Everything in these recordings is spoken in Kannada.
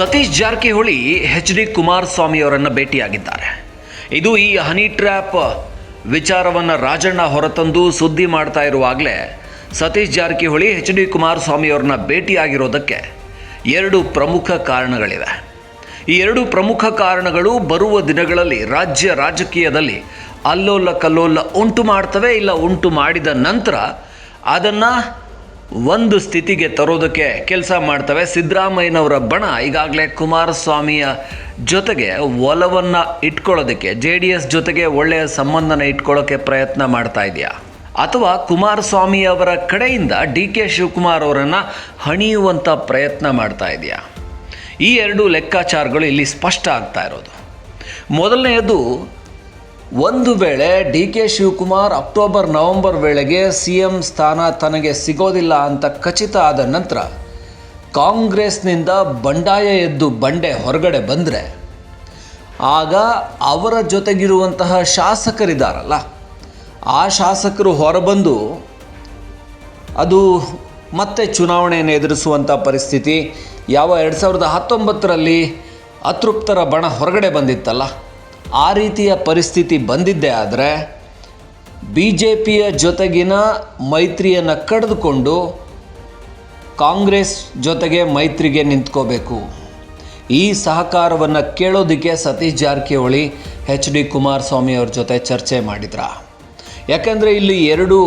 ಸತೀಶ್ ಜಾರಕಿಹೊಳಿ, ಎಚ್ ಡಿ ಕುಮಾರಸ್ವಾಮಿ ಅವರನ್ನು ಭೇಟಿಯಾಗಿದ್ದಾರೆ. ಇದು ಈ ಹನಿ ಟ್ರ್ಯಾಪ್ ವಿಚಾರವನ್ನು ರಾಜಣ್ಣ ಹೊರತಂದು ಸುದ್ದಿ ಮಾಡ್ತಾ ಇರುವಾಗಲೇ ಸತೀಶ್ ಜಾರಕಿಹೊಳಿ, ಎಚ್ ಡಿ ಕುಮಾರಸ್ವಾಮಿ ಅವ್ರನ್ನ ಭೇಟಿಯಾಗಿರೋದಕ್ಕೆ ಎರಡು ಪ್ರಮುಖ ಕಾರಣಗಳಿವೆ. ಈ ಎರಡು ಪ್ರಮುಖ ಕಾರಣಗಳು ಬರುವ ದಿನಗಳಲ್ಲಿ ರಾಜ್ಯ ರಾಜಕೀಯದಲ್ಲಿ ಅಲ್ಲೋಲ ಕಲ್ಲೋಲ ಉಂಟು ಮಾಡ್ತವೆ, ಇಲ್ಲ ಉಂಟು ಮಾಡಿದ ನಂತರ ಅದನ್ನು ಒಂದು ಸ್ಥಿತಿಗೆ ತರೋದಕ್ಕೆ ಕೆಲಸ ಮಾಡ್ತವೆ. ಸಿದ್ದರಾಮಯ್ಯನವರ ಬಣ ಈಗಾಗಲೇ ಕುಮಾರಸ್ವಾಮಿಯ ಜೊತೆಗೆ ಒಲವನ್ನು ಇಟ್ಕೊಳ್ಳೋದಕ್ಕೆ, ಜೆ ಡಿ ಎಸ್ ಜೊತೆಗೆ ಒಳ್ಳೆಯ ಸಂಬಂಧನ ಇಟ್ಕೊಳ್ಳೋಕ್ಕೆ ಪ್ರಯತ್ನ ಮಾಡ್ತಾ ಇದೆಯಾ. ಅಥವಾ ಕುಮಾರಸ್ವಾಮಿ ಅವರ ಕಡೆಯಿಂದ ಡಿ ಕೆ ಶಿವಕುಮಾರ್ ಅವರನ್ನು ಹಣಿಯುವಂಥ ಪ್ರಯತ್ನ ಮಾಡ್ತಾ ಇದೆಯಾ. ಈ ಎರಡು ಲೆಕ್ಕಾಚಾರಗಳು ಇಲ್ಲಿ ಸ್ಪಷ್ಟ ಆಗ್ತಾ ಇರೋದು. ಮೊದಲನೆಯದು ಒಂದು ವೇಳೆ D K Shivakumar October, November ವೇಳೆಗೆ ಸಿ ಎಂ ಸ್ಥಾನ ತನಗೆ ಸಿಗೋದಿಲ್ಲ ಅಂತ ಖಚಿತ ಆದ ನಂತರ ಕಾಂಗ್ರೆಸ್ನಿಂದ ಬಂಡಾಯ ಎದ್ದು ಬಂಡೆ ಹೊರಗಡೆ ಬಂದರೆ ಆಗ ಅವರ ಜೊತೆಗಿರುವಂತಹ ಶಾಸಕರಿದ್ದಾರಲ್ಲ ಆ ಶಾಸಕರು ಹೊರಬಂದು ಅದು ಮತ್ತೆ ಚುನಾವಣೆಯನ್ನು ಎದುರಿಸುವಂಥ ಪರಿಸ್ಥಿತಿ ಯಾವ ಎರಡು ಸಾವಿರದ ಹತ್ತೊಂಬತ್ತರಲ್ಲಿ ಅತೃಪ್ತರ ಬಣ ಹೊರಗಡೆ ಬಂದಿತ್ತಲ್ಲ ಆ ರೀತಿಯ ಪರಿಸ್ಥಿತಿ ಬಂದಿದ್ದೇ ಆದರೆ ಬಿ ಜೆ ಪಿಯ ಜೊತೆಗಿನ ಮೈತ್ರಿಯನ್ನು ಕಡಿದುಕೊಂಡು ಕಾಂಗ್ರೆಸ್ ಜೊತೆಗೆ ಮೈತ್ರಿಗೆ ನಿಂತ್ಕೋಬೇಕು. ಈ ಸಹಕಾರವನ್ನು ಕೇಳೋದಕ್ಕೆ ಸತೀಶ್ ಜಾರಕಿಹೊಳಿ ಎಚ್ ಡಿ ಕುಮಾರಸ್ವಾಮಿ ಅವ್ರ ಜೊತೆ ಚರ್ಚೆ ಮಾಡಿದ್ರ? ಯಾಕಂದರೆ ಇಲ್ಲಿ ಎರಡು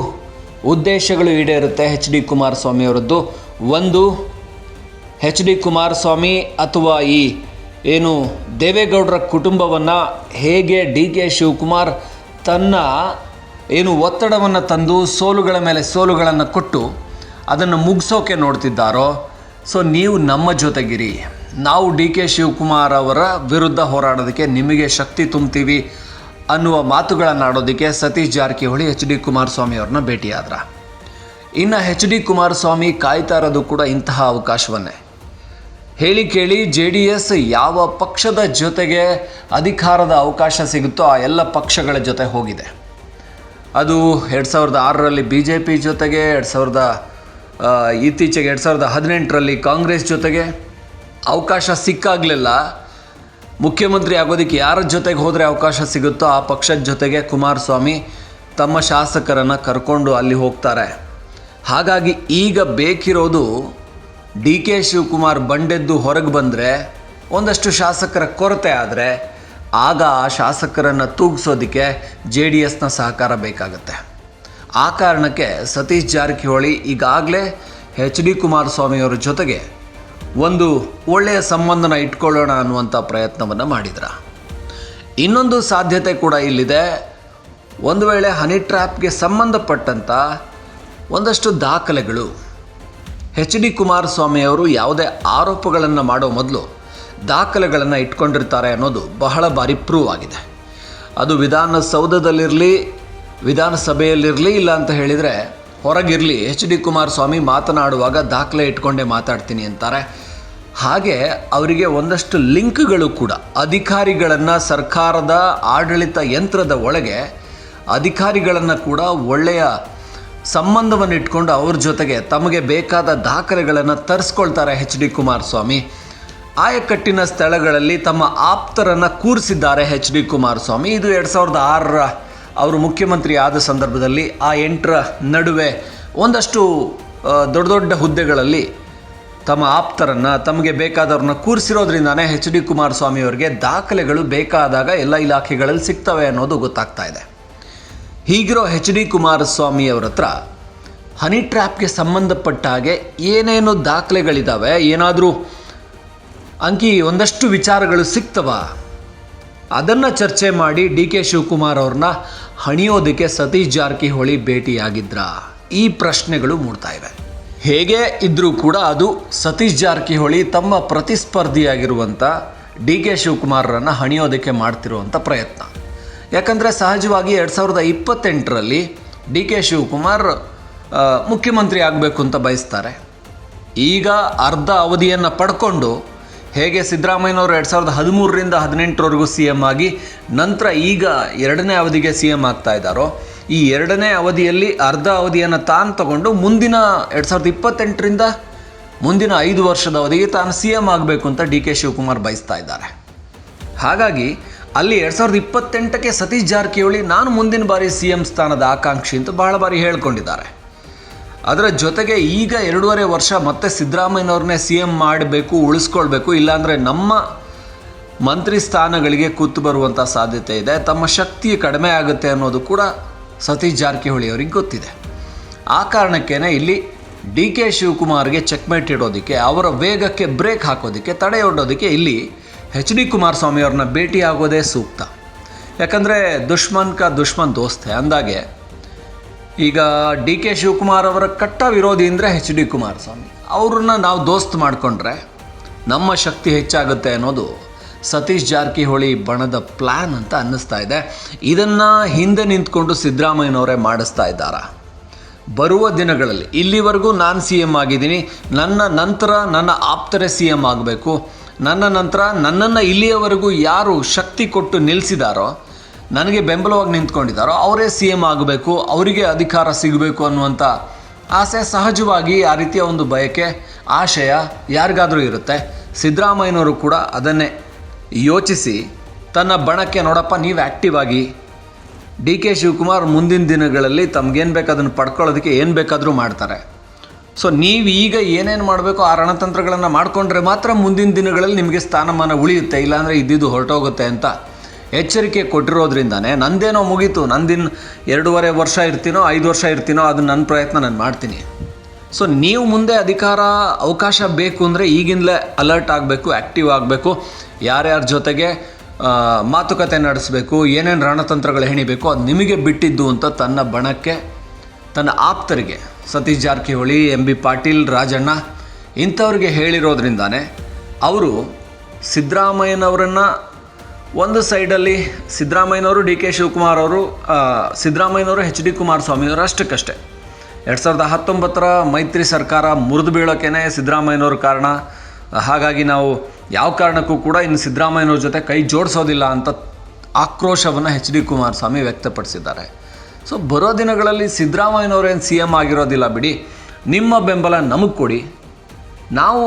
ಉದ್ದೇಶಗಳು ಈಡೇರುತ್ತೆ ಎಚ್ ಡಿ ಕುಮಾರಸ್ವಾಮಿ ಅವರದ್ದು. ಒಂದು ಎಚ್ ಡಿ ಕುಮಾರಸ್ವಾಮಿ ಅಥವಾ ಈ ಏನು ದೇವೇಗೌಡರ ಕುಟುಂಬವನ್ನು ಹೇಗೆ ಡಿ ಕೆ ಶಿವಕುಮಾರ್ ತನ್ನ ಏನು ಒತ್ತಡವನ್ನು ತಂದು ಸೋಲುಗಳ ಮೇಲೆ ಸೋಲುಗಳನ್ನು ಕೊಟ್ಟು ಅದನ್ನು ಮುಗಿಸೋಕೆ ನೋಡ್ತಿದ್ದಾರೋ? ಸೊ ನೀವು ನಮ್ಮ ಜೊತೆಗಿರಿ. ನಾವು ಡಿ ಕೆ ಶಿವಕುಮಾರ್ ಅವರ ವಿರುದ್ಧ ಹೋರಾಡೋದಕ್ಕೆ ನಿಮಗೆ ಶಕ್ತಿ ತುಂಬ್ತೀವಿ ಅನ್ನುವ ಮಾತುಗಳನ್ನು ಆಡೋದಕ್ಕೆ ಸತೀಶ್ ಜಾರಕಿಹೊಳಿ ಎಚ್ ಡಿ ಕುಮಾರಸ್ವಾಮಿ ಅವ್ರನ್ನ ಭೇಟಿಯಾದ್ರ. ಇನ್ನು ಎಚ್ ಡಿ ಕುಮಾರಸ್ವಾಮಿ ಕಾಯ್ತಾ ಇರೋದು ಕೂಡ ಇಂತಹ ಅವಕಾಶವನ್ನೇ. ಹೇಳಿ ಕೇಳಿ ಜೆ ಡಿ ಎಸ್ ಯಾವ ಪಕ್ಷದ ಜೊತೆಗೆ ಅಧಿಕಾರದ ಅವಕಾಶ ಸಿಗುತ್ತೋ ಆ ಎಲ್ಲ ಪಕ್ಷಗಳ ಜೊತೆ ಹೋಗಿದೆ. ಅದು ಎರಡು ಸಾವಿರದ ಆರರಲ್ಲಿ ಬಿ ಜೆ ಪಿ ಜೊತೆಗೆ, ಎರಡು ಸಾವಿರದ ಇತ್ತೀಚೆಗೆ ಎರಡು ಸಾವಿರದ ಹದಿನೆಂಟರಲ್ಲಿ ಕಾಂಗ್ರೆಸ್ ಜೊತೆಗೆ ಅವಕಾಶ ಸಿಕ್ಕಾಗಲಿಲ್ಲ. ಮುಖ್ಯಮಂತ್ರಿ ಆಗೋದಕ್ಕೆ ಯಾರ ಜೊತೆಗೆ ಹೋದರೆ ಅವಕಾಶ ಸಿಗುತ್ತೋ ಆ ಪಕ್ಷದ ಜೊತೆಗೆ ಕುಮಾರಸ್ವಾಮಿ ತಮ್ಮ ಶಾಸಕರನ್ನು ಕರ್ಕೊಂಡು ಅಲ್ಲಿ ಹೋಗ್ತಾರೆ. ಹಾಗಾಗಿ ಈಗ ಬೇಕಿರೋದು ಡಿ ಕೆ ಶಿವಕುಮಾರ್ ಬಂಡೆದ್ದು ಹೊರಗೆ ಬಂದರೆ ಒಂದಷ್ಟು ಶಾಸಕರ ಕೊರತೆ ಆದರೆ ಆಗ ಆ ಶಾಸಕರನ್ನು ತೂಗಿಸೋದಕ್ಕೆ ಜೆ ಡಿ ಎಸ್ನ ಸಹಕಾರ ಬೇಕಾಗುತ್ತೆ. ಆ ಕಾರಣಕ್ಕೆ ಸತೀಶ್ ಜಾರಕಿಹೊಳಿ ಈಗಾಗಲೇ ಎಚ್ ಡಿ ಕುಮಾರಸ್ವಾಮಿಯವರ ಜೊತೆಗೆ ಒಂದು ಒಳ್ಳೆಯ ಸಂಬಂಧನ ಇಟ್ಕೊಳ್ಳೋಣ ಅನ್ನುವಂಥ ಪ್ರಯತ್ನವನ್ನು ಮಾಡಿದ್ರ. ಇನ್ನೊಂದು ಸಾಧ್ಯತೆ ಕೂಡ ಇಲ್ಲಿದೆ. ಒಂದು ವೇಳೆ ಹನಿ ಟ್ರ್ಯಾಪ್ಗೆ ಸಂಬಂಧಪಟ್ಟಂಥ ಒಂದಷ್ಟು ದಾಖಲೆಗಳು ಎಚ್ ಡಿ ಕುಮಾರಸ್ವಾಮಿ ಅವರು ಯಾವುದೇ ಆರೋಪಗಳನ್ನು ಮಾಡೋ ಮೊದಲು ದಾಖಲೆಗಳನ್ನು ಇಟ್ಕೊಂಡಿರ್ತಾರೆ ಅನ್ನೋದು ಬಹಳ ಬಾರಿ ಪ್ರೂವ್ ಆಗಿದೆ. ಅದು ವಿಧಾನಸೌಧದಲ್ಲಿರಲಿ, ವಿಧಾನಸಭೆಯಲ್ಲಿರಲಿ ಇಲ್ಲ ಅಂತ ಹೇಳಿದರೆ ಹೊರಗಿರಲಿ ಎಚ್ ಡಿ ಕುಮಾರಸ್ವಾಮಿ ಮಾತನಾಡುವಾಗ ದಾಖಲೆ ಇಟ್ಕೊಂಡೇ ಮಾತಾಡ್ತೀನಿ ಅಂತಾರೆ. ಹಾಗೆ ಅವರಿಗೆ ಒಂದಷ್ಟು ಲಿಂಕ್ಗಳು ಕೂಡ, ಅಧಿಕಾರಿಗಳನ್ನು ಸರ್ಕಾರದ ಆಡಳಿತ ಯಂತ್ರದ ಒಳಗೆ ಅಧಿಕಾರಿಗಳನ್ನು ಕೂಡ ಒಳ್ಳೆಯ ಸಂಬಂಧವನ್ನು ಇಟ್ಕೊಂಡು ಅವ್ರ ಜೊತೆಗೆ ತಮಗೆ ಬೇಕಾದ ದಾಖಲೆಗಳನ್ನು ತರಿಸ್ಕೊಳ್ತಾರೆ ಎಚ್ ಡಿ ಕುಮಾರಸ್ವಾಮಿ. ಆಯಕಟ್ಟಿನ ಸ್ಥಳಗಳಲ್ಲಿ ತಮ್ಮ ಆಪ್ತರನ್ನು ಕೂರಿಸಿದ್ದಾರೆ ಎಚ್ ಡಿ ಕುಮಾರಸ್ವಾಮಿ. ಇದು ಎರಡು ಸಾವಿರದ ಆರರ ಅವರು ಮುಖ್ಯಮಂತ್ರಿ ಆದ ಸಂದರ್ಭದಲ್ಲಿ ಆ ಎಂಟರ ನಡುವೆ ಒಂದಷ್ಟು ದೊಡ್ಡ ದೊಡ್ಡ ಹುದ್ದೆಗಳಲ್ಲಿ ತಮ್ಮ ಆಪ್ತರನ್ನು, ತಮಗೆ ಬೇಕಾದವ್ರನ್ನ ಕೂರಿಸಿರೋದ್ರಿಂದಾನೇ ಎಚ್ ಡಿ ಕುಮಾರಸ್ವಾಮಿ ಅವರಿಗೆ ದಾಖಲೆಗಳು ಬೇಕಾದಾಗ ಎಲ್ಲ ಇಲಾಖೆಗಳಲ್ಲಿ ಸಿಗ್ತವೆ ಅನ್ನೋದು ಗೊತ್ತಾಗ್ತಾ ಇದೆ. ಹೀಗಿರೋ ಎಚ್ ಡಿ ಕುಮಾರಸ್ವಾಮಿ ಅವ್ರ ಹತ್ರ ಹನಿ ಟ್ರ್ಯಾಪ್ಗೆ ಸಂಬಂಧಪಟ್ಟ ಹಾಗೆ ಏನೇನು ದಾಖಲೆಗಳಿದ್ದಾವೆ ಏನಾದರೂ ಅಂಕಿ ಒಂದಷ್ಟು ವಿಚಾರಗಳು ಸಿಗ್ತವ ಅದನ್ನು ಚರ್ಚೆ ಮಾಡಿ ಡಿ ಕೆ ಶಿವಕುಮಾರ್ ಅವ್ರನ್ನ ಹಣಿಯೋದಕ್ಕೆ ಸತೀಶ್ ಜಾರಕಿಹೊಳಿ ಭೇಟಿಯಾಗಿದ್ರ? ಈ ಪ್ರಶ್ನೆಗಳು ಮೂಡ್ತಾ ಇವೆ. ಹೇಗೆ ಇದ್ದರೂ ಕೂಡ ಅದು ಸತೀಶ್ ಜಾರಕಿಹೊಳಿ ತಮ್ಮ ಪ್ರತಿಸ್ಪರ್ಧಿಯಾಗಿರುವಂಥ ಡಿ ಕೆ ಶಿವಕುಮಾರರನ್ನು ಹಣಿಯೋದಕ್ಕೆ ಮಾಡ್ತಿರುವಂಥ ಪ್ರಯತ್ನ. ಯಾಕಂದರೆ ಸಹಜವಾಗಿ ಎರಡು ಸಾವಿರದ ಇಪ್ಪತ್ತೆಂಟರಲ್ಲಿ ಡಿ ಕೆ ಶಿವಕುಮಾರ್ ಮುಖ್ಯಮಂತ್ರಿ ಆಗಬೇಕು ಅಂತ ಬಯಸ್ತಾರೆ. ಈಗ ಅರ್ಧ ಅವಧಿಯನ್ನು ಪಡ್ಕೊಂಡು ಹೇಗೆ ಸಿದ್ದರಾಮಯ್ಯನವರು ಎರಡು ಸಾವಿರದ ಹದಿಮೂರರಿಂದ ಹದಿನೆಂಟರವರೆಗೂ ಸಿ ಎಂ ಆಗಿ, ನಂತರ ಈಗ ಎರಡನೇ ಅವಧಿಗೆ ಸಿ ಎಂ ಆಗ್ತಾ ಇದ್ದಾರೋ, ಈ ಎರಡನೇ ಅವಧಿಯಲ್ಲಿ ಅರ್ಧ ಅವಧಿಯನ್ನು ತಾನು ತಗೊಂಡು ಮುಂದಿನ ಎರಡು ಸಾವಿರದ ಇಪ್ಪತ್ತೆಂಟರಿಂದ ಮುಂದಿನ ಐದು ವರ್ಷದ ಅವಧಿಗೆ ತಾನು ಸಿ ಎಂ ಆಗಬೇಕು ಅಂತ ಡಿ ಕೆ ಶಿವಕುಮಾರ್ ಬಯಸ್ತಾ ಇದ್ದಾರೆ. ಹಾಗಾಗಿ ಅಲ್ಲಿ ಎರಡು ಸಾವಿರದ ಇಪ್ಪತ್ತೆಂಟಕ್ಕೆ ಸತೀಶ್ ಜಾರಕಿಹೊಳಿ, ನಾನು ಮುಂದಿನ ಬಾರಿ ಸಿ ಎಂ ಸ್ಥಾನದ ಆಕಾಂಕ್ಷಿ ಅಂತ ಬಹಳ ಬಾರಿ ಹೇಳ್ಕೊಂಡಿದ್ದಾರೆ. ಅದರ ಜೊತೆಗೆ ಈಗ ಎರಡೂವರೆ ವರ್ಷ ಮತ್ತೆ ಸಿದ್ದರಾಮಯ್ಯನವ್ರನ್ನೇ ಸಿ ಎಂ ಮಾಡಬೇಕು, ಉಳಿಸ್ಕೊಳ್ಬೇಕು, ಇಲ್ಲಾಂದರೆ ನಮ್ಮ ಮಂತ್ರಿ ಸ್ಥಾನಗಳಿಗೆ ಕೂತು ಬರುವಂಥ ಸಾಧ್ಯತೆ ಇದೆ. ತಮ್ಮ ಶಕ್ತಿ ಕಡಿಮೆ ಆಗುತ್ತೆ ಅನ್ನೋದು ಕೂಡ ಸತೀಶ್ ಜಾರಕಿಹೊಳಿ ಅವರಿಗೆ ಗೊತ್ತಿದೆ. ಆ ಕಾರಣಕ್ಕೇ ಇಲ್ಲಿ ಡಿ ಕೆ ಶಿವಕುಮಾರ್ಗೆ ಚೆಕ್ಮೇಟ್ ಇಡೋದಕ್ಕೆ, ಅವರ ವೇಗಕ್ಕೆ ಬ್ರೇಕ್ ಹಾಕೋದಕ್ಕೆ, ತಡೆಯೊಡ್ಡೋದಕ್ಕೆ ಇಲ್ಲಿ ಎಚ್ ಡಿ ಕುಮಾರಸ್ವಾಮಿ ಅವ್ರನ್ನ ಭೇಟಿ ಆಗೋದೇ ಸೂಕ್ತ. ಯಾಕಂದರೆ ದುಶ್ಮನ್ ಕ ದುಶ್ಮನ್ ದೋಸ್ತೆ ಅಂದಾಗೆ ಈಗ ಡಿ ಕೆ ಶಿವಕುಮಾರ್ ಅವರ ಕಟ್ಟ ವಿರೋಧಿ ಅಂದರೆ ಎಚ್ ಡಿ ಕುಮಾರಸ್ವಾಮಿ. ಅವ್ರನ್ನ ನಾವು ದೋಸ್ತ್ ಮಾಡಿಕೊಂಡ್ರೆ ನಮ್ಮ ಶಕ್ತಿ ಹೆಚ್ಚಾಗುತ್ತೆ ಅನ್ನೋದು ಸತೀಶ್ ಜಾರಕಿಹೊಳಿ ಬಣದ ಪ್ಲ್ಯಾನ್ ಅಂತ ಅನ್ನಿಸ್ತಾ ಇದೆ. ಇದನ್ನು ಹಿಂದೆ ನಿಂತ್ಕೊಂಡು ಸಿದ್ದರಾಮಯ್ಯನವರೇ ಮಾಡಿಸ್ತಾ ಇದ್ದಾರಾ? ಬರುವ ದಿನಗಳಲ್ಲಿ ಇಲ್ಲಿವರೆಗೂ ನಾನು ಸಿ ಎಂ ಆಗಿದ್ದೀನಿ. ನನ್ನ ನಂತರ ನನ್ನ ಆಪ್ತರೇ ಸಿ ಎಂ ಆಗಬೇಕು. ನನ್ನ ನಂತರ ನನ್ನನ್ನು ಇಲ್ಲಿಯವರೆಗೂ ಯಾರು ಶಕ್ತಿ ಕೊಟ್ಟು ನಿಲ್ಲಿಸಿದಾರೋ ನನಗೆ ಬೆಂಬಲವಾಗಿ ನಿಂತ್ಕೊಂಡಿದ್ದಾರೋ, ಅವರೇ ಸಿ ಎಂ ಆಗಬೇಕು, ಅವರಿಗೆ ಅಧಿಕಾರ ಸಿಗಬೇಕು ಅನ್ನುವಂಥ ಆಸೆ ಸಹಜವಾಗಿ ಆ ರೀತಿಯ ಒಂದು ಬಯಕೆ, ಆಶಯ ಯಾರಿಗಾದರೂ ಇರುತ್ತೆ. ಸಿದ್ದರಾಮಯ್ಯನವರು ಕೂಡ ಅದನ್ನೇ ಯೋಚಿಸಿ, ತನ್ನ ಬಣಕ್ಕೆ ನೋಡಪ್ಪ, ನೀವು ಆ್ಯಕ್ಟಿವ್ ಆಗಿ. ಡಿ ಕೆ ಶಿವಕುಮಾರ್ ಮುಂದಿನ ದಿನಗಳಲ್ಲಿ ತಮಗೇನು ಬೇಕು ಅದನ್ನು ಪಡ್ಕೊಳ್ಳೋದಕ್ಕೆ ಏನು ಬೇಕಾದರೂ ಮಾಡ್ತಾರೆ. ಸೊ ನೀವು ಈಗ ಏನೇನು ಮಾಡಬೇಕು, ಆ ರಣತಂತ್ರಗಳನ್ನು ಮಾಡಿಕೊಂಡ್ರೆ ಮಾತ್ರ ಮುಂದಿನ ದಿನಗಳಲ್ಲಿ ನಿಮಗೆ ಸ್ಥಾನಮಾನ ಉಳಿಯುತ್ತೆ. ಇಲ್ಲಾಂದರೆ ಇದ್ದಿದ್ದು ಹೊರಟೋಗುತ್ತೆ ಅಂತ ಎಚ್ಚರಿಕೆ ಕೊಟ್ಟಿರೋದ್ರಿಂದಾನೆ ನಂದೇನೋ ಮುಗೀತು. ನಂದಿನ ಎರಡೂವರೆ ವರ್ಷ ಇರ್ತೀನೋ, ಐದು ವರ್ಷ ಇರ್ತೀನೋ ಅದು ನನ್ನ ಪ್ರಯತ್ನ ನಾನು ಮಾಡ್ತೀನಿ. ಸೊ ನೀವು ಮುಂದೆ ಅಧಿಕಾರ, ಅವಕಾಶ ಬೇಕು ಅಂದರೆ ಈಗಿಂದಲೇ ಅಲರ್ಟ್ ಆಗಬೇಕು ಆ್ಯಕ್ಟಿವ್ ಆಗಬೇಕು. ಯಾರ್ಯಾರ ಜೊತೆಗೆ ಮಾತುಕತೆ ನಡೆಸಬೇಕು, ಏನೇನು ರಣತಂತ್ರಗಳು ಹೆಣಿಬೇಕು, ಅದು ನಿಮಗೆ ಬಿಟ್ಟಿದ್ದು ಅಂತ ತನ್ನ ಬಣಕ್ಕೆ ತನ್ನ ಆಪ್ತರಿಗೆ ಸತೀಶ್ ಜಾರಕಿಹೊಳಿ, ಎಂ ಬಿ ಪಾಟೀಲ್, ರಾಜಣ್ಣ ಇಂಥವ್ರಿಗೆ ಹೇಳಿರೋದ್ರಿಂದಾನೇ ಅವರು ಸಿದ್ದರಾಮಯ್ಯನವರನ್ನು ಒಂದು ಸೈಡಲ್ಲಿ ಸಿದ್ದರಾಮಯ್ಯನವರು ಡಿ ಕೆ ಶಿವಕುಮಾರ್ ಅವರು ಸಿದ್ದರಾಮಯ್ಯನವರು ಎಚ್ ಡಿ ಕುಮಾರಸ್ವಾಮಿ ಅವರು ಅಷ್ಟಕ್ಕಷ್ಟೇ. ಎರಡು ಸಾವಿರದ ಹತ್ತೊಂಬತ್ತರ ಮೈತ್ರಿ ಸರ್ಕಾರ ಮುರಿದು ಬೀಳೋಕ್ಕೇ ಸಿದ್ದರಾಮಯ್ಯನವ್ರ ಕಾರಣ. ಹಾಗಾಗಿ ನಾವು ಯಾವ ಕಾರಣಕ್ಕೂ ಕೂಡ ಇನ್ನು ಸಿದ್ದರಾಮಯ್ಯನವ್ರ ಜೊತೆ ಕೈ ಜೋಡಿಸೋದಿಲ್ಲ ಅಂತ ಆಕ್ರೋಶವನ್ನು ಎಚ್ ಡಿ ಕುಮಾರಸ್ವಾಮಿ ವ್ಯಕ್ತಪಡಿಸಿದ್ದಾರೆ. ಸೊ ಬರೋ ದಿನಗಳಲ್ಲಿ ಸಿದ್ದರಾಮಯ್ಯನವರೇನು ಸಿ ಎಂ ಆಗಿರೋದಿಲ್ಲ ಬಿಡಿ. ನಿಮ್ಮ ಬೆಂಬಲ ನಮಗೆ ಕೊಡಿ. ನಾವು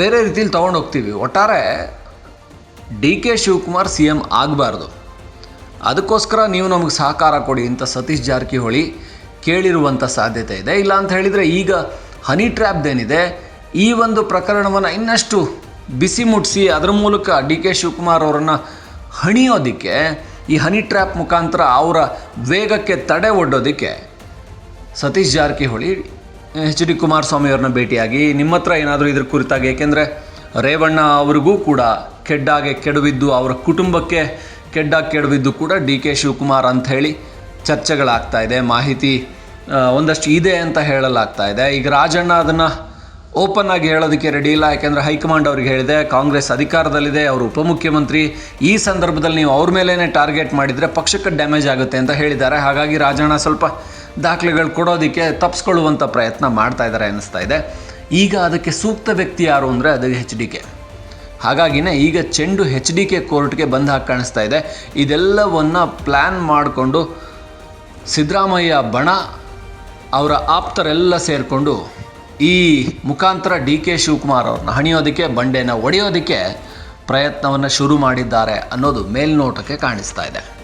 ಬೇರೆ ರೀತಿಲಿ ತೊಗೊಂಡು ಹೋಗ್ತೀವಿ. ಒಟ್ಟಾರೆ D K Shivakumar C M ಆಗಬಾರ್ದು. ಅದಕ್ಕೋಸ್ಕರ ನೀವು ನಮಗೆ ಸಹಕಾರ ಕೊಡಿ ಅಂತ ಸತೀಶ್ ಜಾರಕಿಹೊಳಿ ಕೇಳಿರುವಂಥ ಸಾಧ್ಯತೆ ಇದೆ. ಇಲ್ಲ ಅಂತ ಹೇಳಿದರೆ ಈಗ ಹನಿ ಟ್ರ್ಯಾಪ್ದೇನಿದೆ ಈ ಒಂದು ಪ್ರಕರಣವನ್ನು ಇನ್ನಷ್ಟು ಬಿಸಿ ಮುಟ್ಟಿಸಿ ಅದರ ಮೂಲಕ ಡಿ ಕೆ ಶಿವಕುಮಾರ್ ಅವರನ್ನು ಹಣಿಯೋದಕ್ಕೆ ಈ ಹನಿ ಟ್ರ್ಯಾಪ್ ಮುಖಾಂತರ ಅವರ ವೇಗಕ್ಕೆ ತಡೆ ಒಡ್ಡೋದಕ್ಕೆ. ಸತೀಶ್ ಜಾರಕಿಹೊಳಿ, ಎಚ್ ಡಿ ಕುಮಾರಸ್ವಾಮಿ ಅವ್ರನ್ನ ಭೇಟಿಯಾಗಿ. ನಿಮ್ಮ ಹತ್ರ ಏನಾದರೂ ಇದ್ರ ಕುರಿತಾಗಿ, ಏಕೆಂದರೆ ರೇವಣ್ಣ ಅವ್ರಿಗೂ ಕೂಡ ಕೆಡ್ಡಾಗೆ ಕೆಡವಿದ್ದು, ಅವರ ಕುಟುಂಬಕ್ಕೆ ಕೆಡ್ಡಾಗಿ ಕೆಡವಿದ್ದು ಕೂಡ ಡಿ ಕೆ ಶಿವಕುಮಾರ್ ಅಂತ ಹೇಳಿ ಚರ್ಚೆಗಳಾಗ್ತಾ ಇದೆ. ಮಾಹಿತಿ ಒಂದಷ್ಟು ಇದೆ ಅಂತ ಹೇಳಲಾಗ್ತಾ ಇದೆ. ಈಗ ರಾಜಣ್ಣ ಅದನ್ನು ಓಪನ್ ಆಗಿ ಹೇಳೋದಕ್ಕೆ ರೆಡಿ ಇಲ್ಲ. ಯಾಕೆಂದರೆ ಹೈಕಮಾಂಡ್ ಅವ್ರಿಗೆ ಹೇಳಿದೆ, ಕಾಂಗ್ರೆಸ್ ಅಧಿಕಾರದಲ್ಲಿದೆ, ಅವರು ಉಪಮುಖ್ಯಮಂತ್ರಿ. ಈ ಸಂದರ್ಭದಲ್ಲಿ ನೀವು ಅವ್ರ ಮೇಲೇ ಟಾರ್ಗೆಟ್ ಮಾಡಿದರೆ ಪಕ್ಷಕ್ಕೆ ಡ್ಯಾಮೇಜ್ ಆಗುತ್ತೆ ಅಂತ ಹೇಳಿದ್ದಾರೆ. ಹಾಗಾಗಿ ರಾಜಣ್ಣ ಸ್ವಲ್ಪ ದಾಖಲೆಗಳು ಕೊಡೋದಕ್ಕೆ ತಪ್ಪಿಸ್ಕೊಳ್ಳುವಂಥ ಪ್ರಯತ್ನ ಮಾಡ್ತಾ ಇದ್ದಾರೆ ಅನ್ನಿಸ್ತಾ ಇದೆ. ಈಗ ಅದಕ್ಕೆ ಸೂಕ್ತ ವ್ಯಕ್ತಿ ಯಾರು ಅಂದರೆ ಅದು ಎಚ್ ಡಿ ಕೆ ಹಾಗಾಗಿನೇ ಈಗ ಚೆಂಡು ಹೆಚ್ ಡಿ ಕೆ ಕೋರ್ಟ್ಗೆ ಬಂದ ಹಾಕಿ ಕಾಣಿಸ್ತಾ ಇದೆ. ಇದೆಲ್ಲವನ್ನು ಪ್ಲ್ಯಾನ್ ಮಾಡಿಕೊಂಡು ಸಿದ್ದರಾಮಯ್ಯ ಬಣ ಅವರ ಆಪ್ತರೆಲ್ಲ ಸೇರಿಕೊಂಡು ಈ ಮುಖಾಂತರ ಡಿ ಕೆ ಶಿವಕುಮಾರ್ ಅವ್ರನ್ನ ಹಣಿಯೋದಕ್ಕೆ, ಬಂಡೆನ ಒಡೆಯೋದಕ್ಕೆ ಪ್ರಯತ್ನವನ್ನು ಶುರು ಮಾಡಿದ್ದಾರೆ ಅನ್ನೋದು ಮೇಲ್ನೋಟಕ್ಕೆ ಕಾಣಿಸ್ತಾ ಇದೆ.